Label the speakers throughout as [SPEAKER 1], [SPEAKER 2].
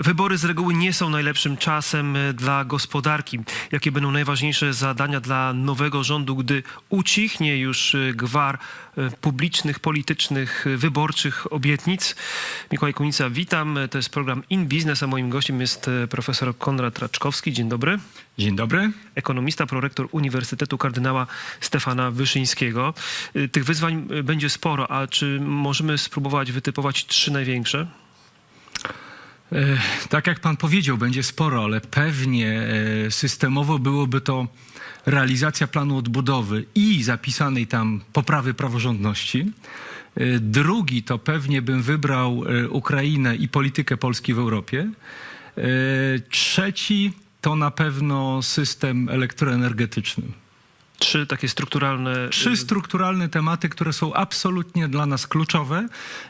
[SPEAKER 1] Wybory z reguły nie są najlepszym czasem e, dla gospodarki. Jakie będą najważniejsze zadania dla nowego rządu, gdy ucichnie już e, gwar e, publicznych, politycznych, wyborczych obietnic? Mikołaj Kunica, witam. To jest program In Business, a moim gościem jest profesor Konrad Raczkowski. Dzień dobry.
[SPEAKER 2] Dzień dobry.
[SPEAKER 1] Ekonomista, prorektor Uniwersytetu Kardynała Stefana Wyszyńskiego. Tych wyzwań będzie sporo, a czy możemy spróbować wytypować trzy największe?
[SPEAKER 2] E, Tak jak pan powiedział, będzie sporo, ale pewnie e, systemowo byłoby to realizacja planu odbudowy i zapisanej tam poprawy praworządności. E, Drugi to pewnie bym wybrał Ukrainę i politykę Polski w Europie. Trzeci to na pewno system elektroenergetyczny.
[SPEAKER 1] Trzy takie strukturalne.
[SPEAKER 2] Trzy strukturalne tematy, które są absolutnie dla nas kluczowe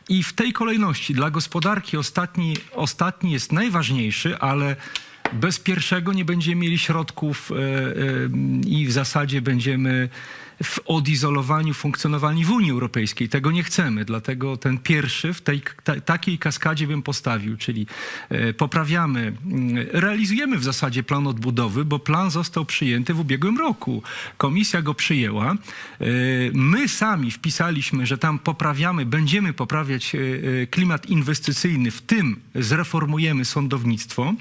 [SPEAKER 2] i w tej kolejności dla gospodarki ostatni, ostatni jest najważniejszy, ale bez pierwszego nie będziemy mieli środków e, e, i w zasadzie będziemy w odizolowaniu funkcjonowani w Unii Europejskiej. Tego nie chcemy, dlatego ten pierwszy w tej ta, takiej kaskadzie bym postawił, czyli e, poprawiamy, mm, realizujemy w zasadzie plan odbudowy, bo plan został przyjęty w ubiegłym roku. Komisja go przyjęła. E, My sami wpisaliśmy, że tam poprawiamy, będziemy poprawiać e, klimat inwestycyjny, w tym zreformujemy sądownictwo.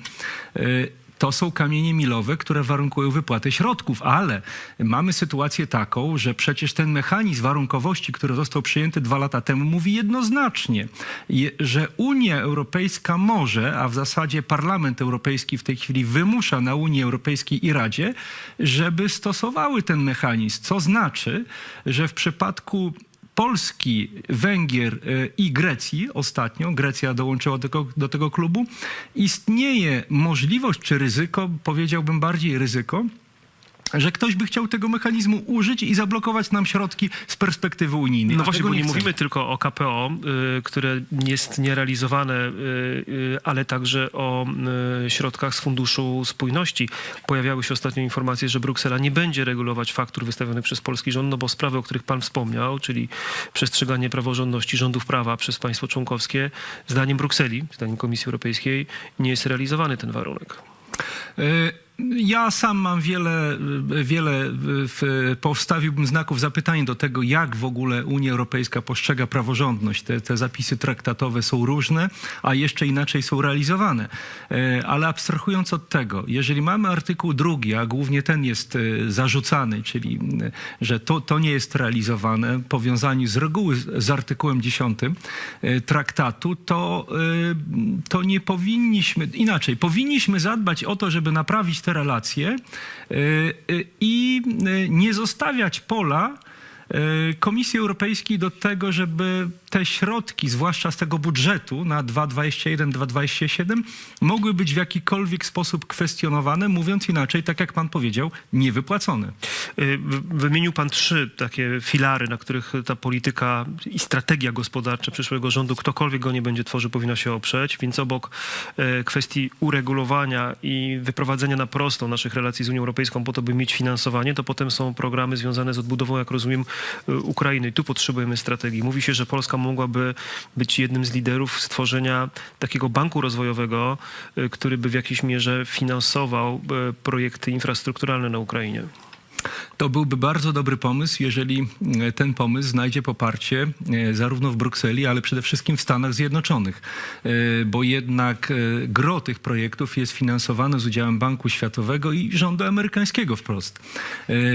[SPEAKER 2] To są kamienie milowe, które warunkują wypłatę środków, ale mamy sytuację taką, że przecież ten mechanizm warunkowości, który został przyjęty dwa lata temu, mówi jednoznacznie, je- że Unia Europejska może, a w zasadzie Parlament Europejski w tej chwili wymusza na Unii Europejskiej i Radzie, żeby stosowały ten mechanizm, co znaczy, że w przypadku Polski, Węgier y, i Grecji ostatnio, Grecja dołączyła do tego, do tego klubu, istnieje możliwość czy ryzyko, powiedziałbym bardziej ryzyko, że ktoś by chciał tego mechanizmu użyć i zablokować nam środki z perspektywy unijnej.
[SPEAKER 1] No
[SPEAKER 2] A
[SPEAKER 1] właśnie, bo nie
[SPEAKER 2] chcemy.
[SPEAKER 1] mówimy tylko o KPO, y, które jest nierealizowane, y, y, ale także o środkach z Funduszu Spójności. Pojawiały się ostatnio informacje, że Bruksela nie będzie regulować faktur wystawionych przez polski rząd, no bo sprawy, o których pan wspomniał, czyli przestrzeganie praworządności rządów prawa przez państwo członkowskie, zdaniem Brukseli, zdaniem Komisji Europejskiej, nie jest realizowany ten warunek.
[SPEAKER 2] Y, Ja sam mam wiele, wiele w, powstawiłbym znaków zapytania do tego, jak w ogóle Unia Europejska postrzega praworządność. Te, te zapisy traktatowe są różne, a jeszcze inaczej są realizowane. Y, Ale abstrahując od tego, jeżeli mamy artykuł drugi, a głównie ten jest y, zarzucany, czyli y, że to, to nie jest realizowane w powiązaniu z reguły z- artykułem 10 y, traktatu, to, to nie powinniśmy, inaczej, powinniśmy zadbać o to, żeby naprawić te relacje y, y, i y, nie zostawiać pola Komisji Europejskiej do tego, żeby te środki, zwłaszcza z tego budżetu na 2,21, 2,27, mogły być w jakikolwiek sposób kwestionowane, mówiąc inaczej, tak jak pan powiedział, niewypłacone.
[SPEAKER 1] W- Wymienił pan trzy takie filary, na których ta polityka i strategia gospodarcza przyszłego rządu, ktokolwiek go nie będzie tworzył, powinna się oprzeć. Więc obok e, kwestii uregulowania i wyprowadzenia na prostą naszych relacji z Unią Europejską po to, by mieć finansowanie, to potem są programy związane z odbudową, jak rozumiem, Ukrainy. I tu potrzebujemy strategii. Mówi się, że Polska mogłaby być jednym z liderów stworzenia takiego banku rozwojowego, y, który by w jakiejś mierze finansował y, projekty infrastrukturalne na Ukrainie.
[SPEAKER 2] To byłby bardzo dobry pomysł, jeżeli ten pomysł znajdzie poparcie e, zarówno w Brukseli, ale przede wszystkim w Stanach Zjednoczonych, E, bo jednak e, gro tych projektów jest finansowane z udziałem Banku Światowego i rządu amerykańskiego wprost.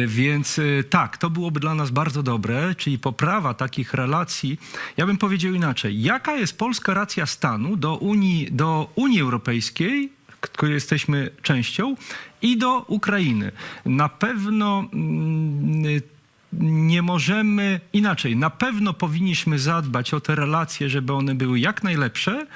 [SPEAKER 2] Więc tak, to byłoby dla nas bardzo dobre, czyli poprawa takich relacji. Ja bym powiedział inaczej. Jaka jest polska racja stanu do Unii, do Unii Europejskiej, której jesteśmy częścią, i do Ukrainy. Na pewno mm, nie możemy inaczej. Na pewno powinniśmy zadbać o te relacje, żeby one były jak najlepsze,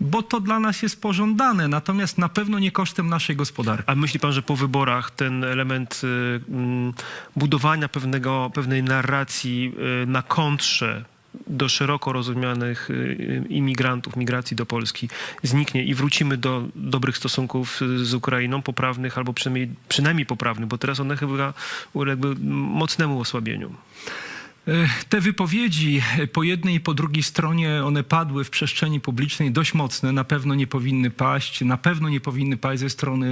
[SPEAKER 2] bo to dla nas jest pożądane, natomiast na pewno nie kosztem naszej gospodarki.
[SPEAKER 1] A myśli pan, że po wyborach ten element y, mm, budowania pewnego, pewnej narracji y, na kontrze do szeroko rozumianych y, imigrantów, migracji do Polski zniknie i wrócimy do dobrych stosunków y, z Ukrainą, poprawnych albo przynajmniej, przynajmniej poprawnych, bo teraz one chyba uległy mocnemu osłabieniu.
[SPEAKER 2] E, Te wypowiedzi e, po jednej i po drugiej stronie, one padły w przestrzeni publicznej dość mocne. Na pewno nie powinny paść, na pewno nie powinny paść ze strony,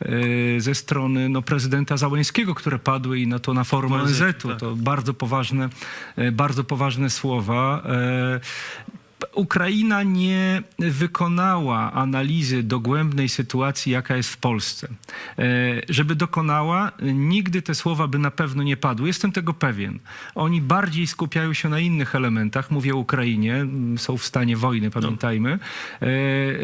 [SPEAKER 2] e, ze strony no, prezydenta Załęskiego, które padły i na to na forum
[SPEAKER 1] ONZ,
[SPEAKER 2] ONZ-u.
[SPEAKER 1] tak.
[SPEAKER 2] To bardzo poważne, bardzo poważne słowa. Ukraina nie wykonała analizy dogłębnej sytuacji, jaka jest w Polsce. E, Żeby dokonała, nigdy te słowa by na pewno nie padły. Jestem tego pewien. Oni bardziej skupiają się na innych elementach. Mówię o Ukrainie, są w stanie wojny, pamiętajmy. E,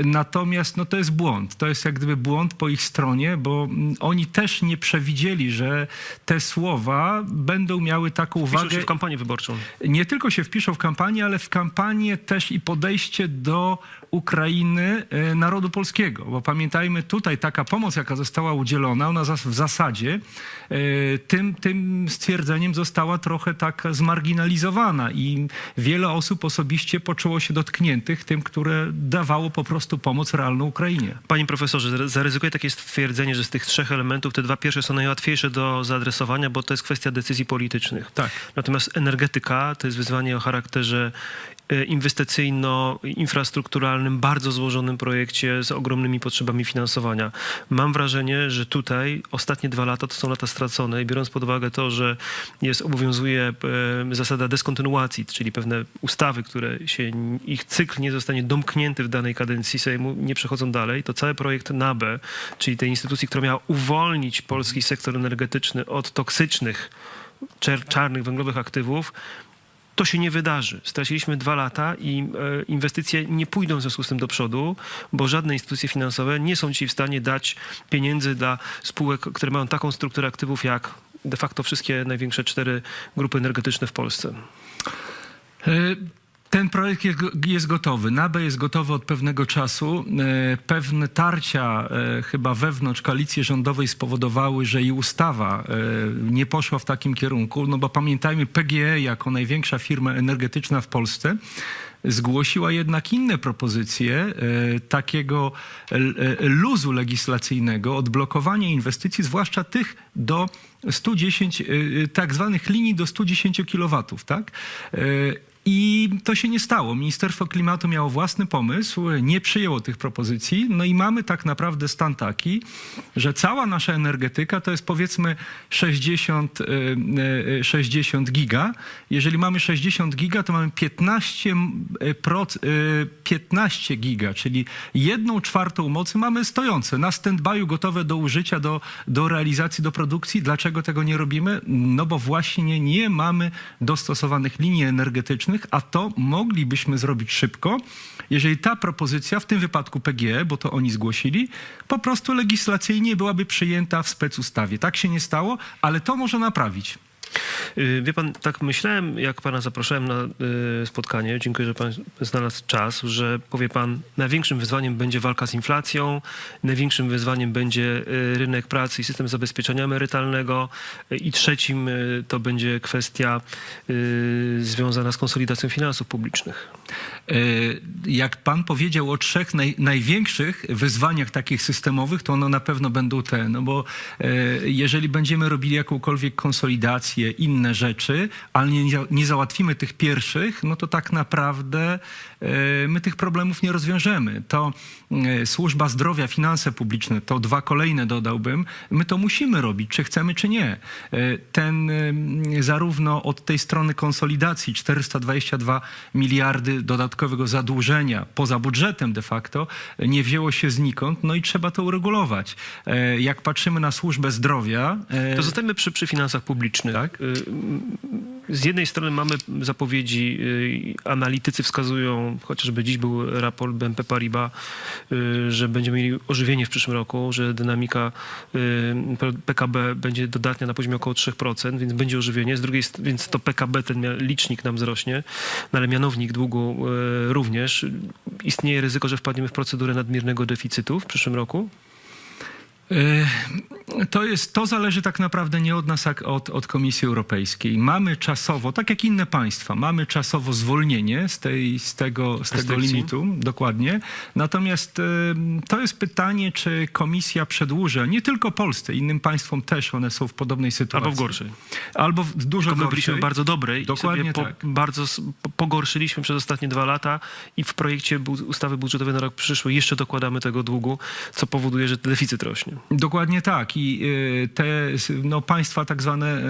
[SPEAKER 2] Natomiast no, to jest błąd. To jest jak gdyby błąd po ich stronie, bo mm, oni też nie przewidzieli, że te słowa będą miały taką wagę
[SPEAKER 1] się w kampanię wyborczą.
[SPEAKER 2] nie tylko się wpiszą w kampanię, ale w kampanię też i podejście do Ukrainy e, narodu polskiego. Bo pamiętajmy, tutaj taka pomoc, jaka została udzielona, ona w zasadzie e, tym, tym stwierdzeniem została trochę tak zmarginalizowana i wiele osób osobiście poczuło się dotkniętych tym, które dawało po prostu pomoc realną Ukrainie.
[SPEAKER 1] Panie profesorze, zar- zaryzykuję takie stwierdzenie, że z tych trzech elementów te dwa pierwsze są najłatwiejsze do zaadresowania, bo to jest kwestia decyzji politycznych.
[SPEAKER 2] Tak.
[SPEAKER 1] Natomiast energetyka to jest wyzwanie o charakterze inwestycyjno-infrastrukturalnym, bardzo złożonym projekcie z ogromnymi potrzebami finansowania. Mam wrażenie, że tutaj ostatnie dwa lata to są lata stracone i biorąc pod uwagę to, że jest, obowiązuje e, zasada dyskontynuacji, czyli pewne ustawy, które się, ich cykl nie zostanie domknięty w danej kadencji Sejmu, nie przechodzą dalej, to cały projekt NABE, czyli tej instytucji, która miała uwolnić polski sektor energetyczny od toksycznych, czarnych węglowych aktywów, to się nie wydarzy. Straciliśmy dwa lata i e, inwestycje nie pójdą w związku z tym do przodu, bo żadne instytucje finansowe nie są dzisiaj w stanie dać pieniędzy dla spółek, które mają taką strukturę aktywów jak de facto wszystkie największe cztery grupy energetyczne w Polsce.
[SPEAKER 2] E, Ten projekt jest, gotowy. NABE jest gotowy od pewnego czasu. E, Pewne tarcia e, chyba wewnątrz koalicji rządowej spowodowały, że i ustawa e, nie poszła w takim kierunku. No bo pamiętajmy, PGE jako największa firma energetyczna w Polsce zgłosiła jednak inne propozycje takiego luzu legislacyjnego, odblokowania inwestycji, zwłaszcza tych do 110, e, e, tak zwanych linii do 110 kW, tak? E, I to się nie stało. Ministerstwo Klimatu miało własny pomysł, nie przyjęło tych propozycji. No i mamy tak naprawdę stan taki, że cała nasza energetyka to jest powiedzmy 60, e, e, 60 giga. Jeżeli mamy 60 giga, to mamy 15, e, proc- e, 15 giga, czyli jedną czwartą mocy mamy stojące, na stand-by'u gotowe do użycia, do, do realizacji, do produkcji. Dlaczego tego nie robimy? No bo właśnie nie mamy dostosowanych linii energetycznych, a to moglibyśmy zrobić szybko, jeżeli ta propozycja, w tym wypadku PGE, bo to oni zgłosili, po prostu legislacyjnie byłaby przyjęta w specustawie. Tak się nie stało, ale to może naprawić.
[SPEAKER 1] Y, Wie pan, tak myślałem, jak pana zapraszałem na y, spotkanie, dziękuję, że pan znalazł czas, że powie pan, największym wyzwaniem będzie walka z inflacją, największym wyzwaniem będzie y, rynek pracy i system zabezpieczenia emerytalnego i trzecim to będzie kwestia związana z konsolidacją finansów publicznych.
[SPEAKER 2] Jak pan powiedział o trzech naj, największych wyzwaniach takich systemowych, to one na pewno będą te, no bo jeżeli będziemy robili jakąkolwiek konsolidację, inne rzeczy, ale nie, nie załatwimy tych pierwszych, no to tak naprawdę e, my tych problemów nie rozwiążemy. To e, służba zdrowia, finanse publiczne, to dwa kolejne dodałbym, my to musimy robić, czy chcemy, czy nie. E, Ten zarówno od tej strony konsolidacji 422 miliardy dodatkowego zadłużenia poza budżetem de facto nie wzięło się znikąd, no i trzeba to uregulować. Jak patrzymy na służbę zdrowia,
[SPEAKER 1] To zostańmy przy, przy finansach publicznych.
[SPEAKER 2] Tak.
[SPEAKER 1] Y, Z jednej strony mamy zapowiedzi, y, analitycy wskazują, chociażby dziś był raport BNP Paribas, y, że będziemy mieli ożywienie w przyszłym roku, że dynamika y, PKB będzie dodatnia na poziomie około 3%, więc będzie ożywienie. Z drugiej strony, więc to PKB, ten licznik nam wzrośnie, no ale mianownik długu y, również. Istnieje ryzyko, że wpadniemy w procedurę nadmiernego deficytu w przyszłym roku?
[SPEAKER 2] Y, To, jest, to zależy tak naprawdę nie od nas, jak od, od Komisji Europejskiej. Mamy czasowo, tak jak inne państwa, mamy czasowo zwolnienie z, tej, z, tego, z tego limitu, dokładnie. Natomiast to jest pytanie, czy Komisja przedłuży, a nie tylko Polsce, innym państwom też, one są w podobnej sytuacji.
[SPEAKER 1] Albo w gorszej.
[SPEAKER 2] Albo w dużo
[SPEAKER 1] Tylko my byliśmy bardzo dobrej
[SPEAKER 2] Dokładnie
[SPEAKER 1] po,
[SPEAKER 2] tak.
[SPEAKER 1] bardzo pogorszyliśmy przez ostatnie dwa lata i w projekcie ustawy budżetowej na rok przyszły jeszcze dokładamy tego długu, co powoduje, że deficyt rośnie.
[SPEAKER 2] Dokładnie tak. I y, te no, państwa tak zwane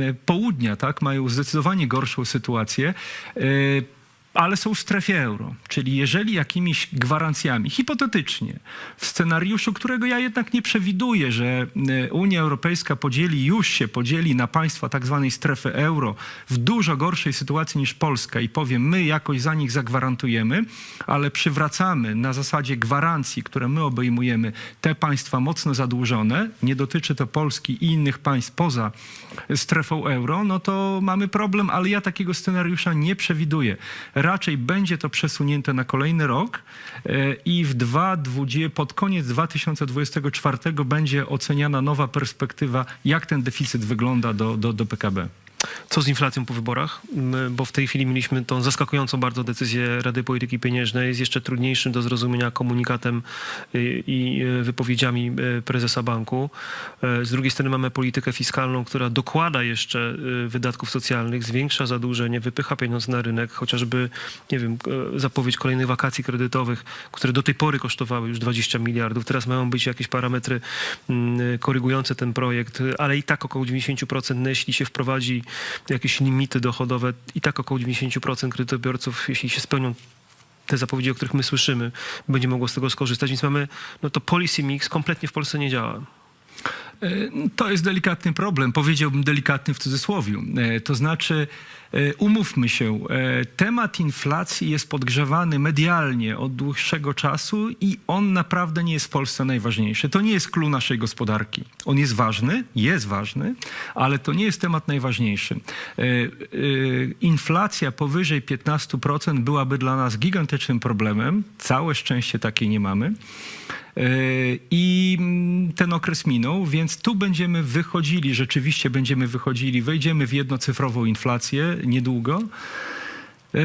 [SPEAKER 2] y, południa tak, mają zdecydowanie gorszą sytuację. Ale są w strefie euro. Czyli jeżeli jakimiś gwarancjami, hipotetycznie, w scenariuszu, którego ja jednak nie przewiduję, że y, Unia Europejska podzieli, już się podzieli na państwa tak zwanej strefy euro w dużo gorszej sytuacji niż Polska i powiem, my jakoś za nich zagwarantujemy, ale przywracamy na zasadzie gwarancji, które my obejmujemy, te państwa mocno zadłużone, nie dotyczy to Polski i innych państw poza strefą euro, no to mamy problem, ale ja takiego scenariusza nie przewiduję. Raczej będzie to przesunięte na kolejny rok e, i w 2,20 pod koniec 2024 będzie oceniana nowa perspektywa, jak ten deficyt wygląda do, do, do PKB.
[SPEAKER 1] Co z inflacją po wyborach? M, Bo w tej chwili mieliśmy tą zaskakującą bardzo decyzję Rady Polityki Pieniężnej z jeszcze trudniejszym do zrozumienia komunikatem i y, wypowiedziami y, prezesa banku. E, Z drugiej strony mamy politykę fiskalną, która dokłada jeszcze wydatków socjalnych, zwiększa zadłużenie, wypycha pieniądze na rynek, chociażby, nie wiem, e, zapowiedź kolejnych wakacji kredytowych, które do tej pory kosztowały już 20 miliardów. Teraz mają być jakieś parametry mm, korygujące ten projekt, ale i tak około 90%, jeśli się wprowadzi jakieś limity dochodowe, i tak około 90% kredytobiorców, jeśli się spełnią te zapowiedzi, o których my słyszymy, będzie mogło z tego skorzystać. Więc mamy, no to policy mix kompletnie w Polsce nie działa.
[SPEAKER 2] To jest delikatny problem, powiedziałbym delikatny w cudzysłowie. E, To znaczy, e, umówmy się, e, temat inflacji jest podgrzewany medialnie od dłuższego czasu i on naprawdę nie jest w Polsce najważniejszy. To nie jest clue naszej gospodarki. On jest ważny, jest ważny, ale to nie jest temat najważniejszy. Inflacja powyżej 15% byłaby dla nas gigantycznym problemem. Całe szczęście takiej nie mamy. Yy, I ten okres minął, więc tu będziemy wychodzili, rzeczywiście będziemy wychodzili, wejdziemy w jednocyfrową inflację niedługo. Yy,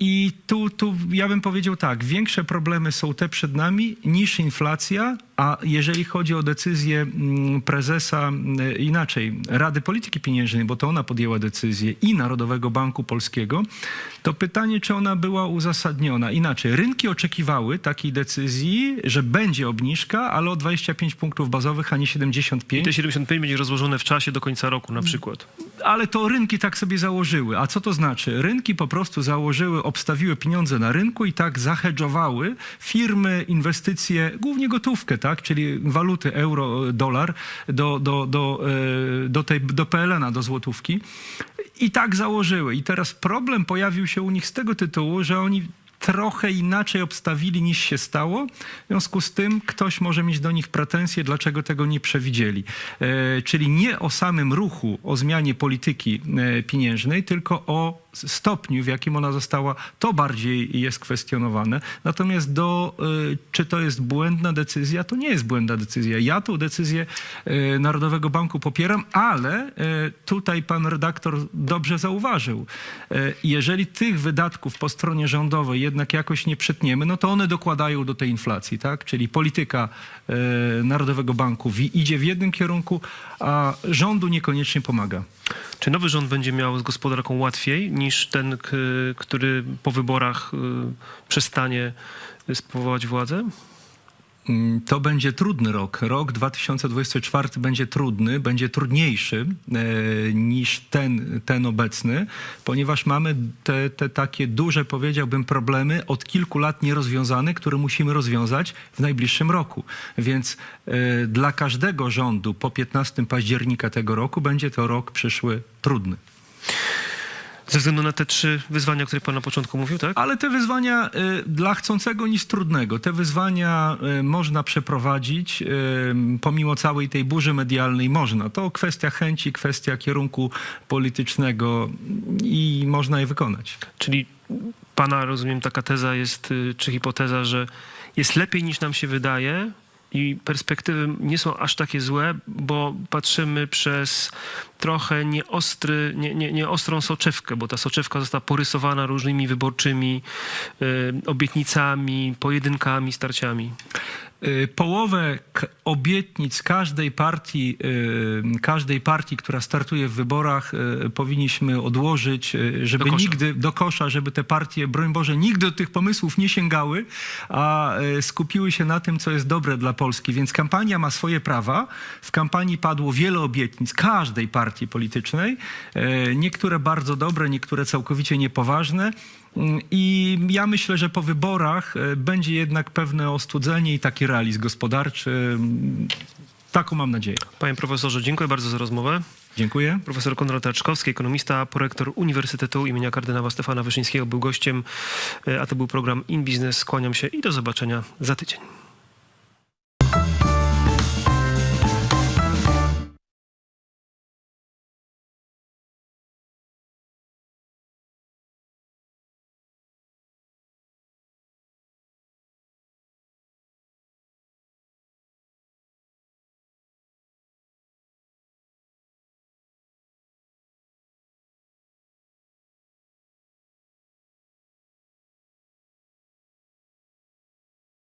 [SPEAKER 2] I tu, tu ja bym powiedział tak, większe problemy są te przed nami niż inflacja, a jeżeli chodzi o decyzję mm, prezesa, mm, inaczej, Rady Polityki Pieniężnej, bo to ona podjęła decyzję i Narodowego Banku Polskiego, to pytanie, czy ona była uzasadniona. Inaczej, rynki oczekiwały takiej decyzji, że będzie obniżka, ale o 25 punktów bazowych, a nie
[SPEAKER 1] I
[SPEAKER 2] 75
[SPEAKER 1] te 75 będzie rozłożone w czasie do końca roku na przykład.
[SPEAKER 2] ale to rynki tak sobie założyły. A co to znaczy? Rynki po prostu założyły, obstawiły pieniądze na rynku i tak zahedżowały firmy, inwestycje, głównie gotówkę, tak? Czyli waluty euro, dolar do, do, do, e, do, tej, do PLN-a, do złotówki. I tak założyły. I teraz problem pojawił się u nich z tego tytułu, że oni trochę inaczej obstawili niż się stało. W związku z tym ktoś może mieć do nich pretensje, dlaczego tego nie przewidzieli. E, czyli nie o samym ruchu, o zmianie polityki e, pieniężnej, tylko o stopniu, w jakim ona została, to bardziej jest kwestionowane. Natomiast do, e, czy to jest błędna decyzja, to nie jest błędna decyzja. Ja tą decyzję e, Narodowego Banku popieram, ale e, tutaj pan redaktor dobrze zauważył. Jeżeli tych wydatków po stronie rządowej jednak jakoś nie przetniemy, no to one dokładają do tej inflacji, tak? Czyli polityka Narodowego Banku idzie w jednym kierunku, a rządu niekoniecznie pomaga.
[SPEAKER 1] Czy nowy rząd będzie miał z gospodarką łatwiej niż ten, k- który po wyborach y, przestanie sprawować władzę?
[SPEAKER 2] Mm, To będzie trudny rok. Rok 2024 będzie trudny, będzie trudniejszy e, niż ten, ten obecny, ponieważ mamy te, te takie duże, powiedziałbym, problemy od kilku lat nierozwiązane, które musimy rozwiązać w najbliższym roku. Więc e, dla każdego rządu po 15 października tego roku będzie to rok przyszły trudny.
[SPEAKER 1] Ze względu na te trzy wyzwania, o których pan na początku mówił, tak?
[SPEAKER 2] Ale te wyzwania y, dla chcącego nic trudnego. Te wyzwania y, można przeprowadzić y, pomimo całej tej burzy medialnej. Można. To kwestia chęci, kwestia kierunku politycznego i można je wykonać.
[SPEAKER 1] Czyli pana, rozumiem, taka teza jest, czy hipoteza, że jest lepiej niż nam się wydaje, i perspektywy nie są aż takie złe, bo patrzymy przez trochę nieostry, nie, nie, nieostrą soczewkę, bo ta soczewka została porysowana różnymi wyborczymi y, obietnicami, pojedynkami, starciami.
[SPEAKER 2] Y, Połowę obietnic każdej partii, y, każdej partii, która startuje w wyborach, powinniśmy odłożyć, żeby
[SPEAKER 1] Do
[SPEAKER 2] nigdy do kosza, żeby te partie, broń Boże, nigdy do tych pomysłów nie sięgały, a skupiły się na tym, co jest dobre dla Polski. Więc kampania ma swoje prawa. W kampanii padło wiele obietnic każdej partii politycznej. Y, Niektóre bardzo dobre, niektóre całkowicie niepoważne. Mm, I ja myślę, że po wyborach e, będzie jednak pewne ostudzenie i taki realizm gospodarczy. Mm, Taką mam nadzieję.
[SPEAKER 1] Panie profesorze, dziękuję bardzo za rozmowę.
[SPEAKER 2] Dziękuję.
[SPEAKER 1] Profesor Konrad Raczkowski, ekonomista, prorektor Uniwersytetu imienia kardynała Stefana Wyszyńskiego był gościem, e, a to był program In Business. Kłaniam się i do zobaczenia za tydzień.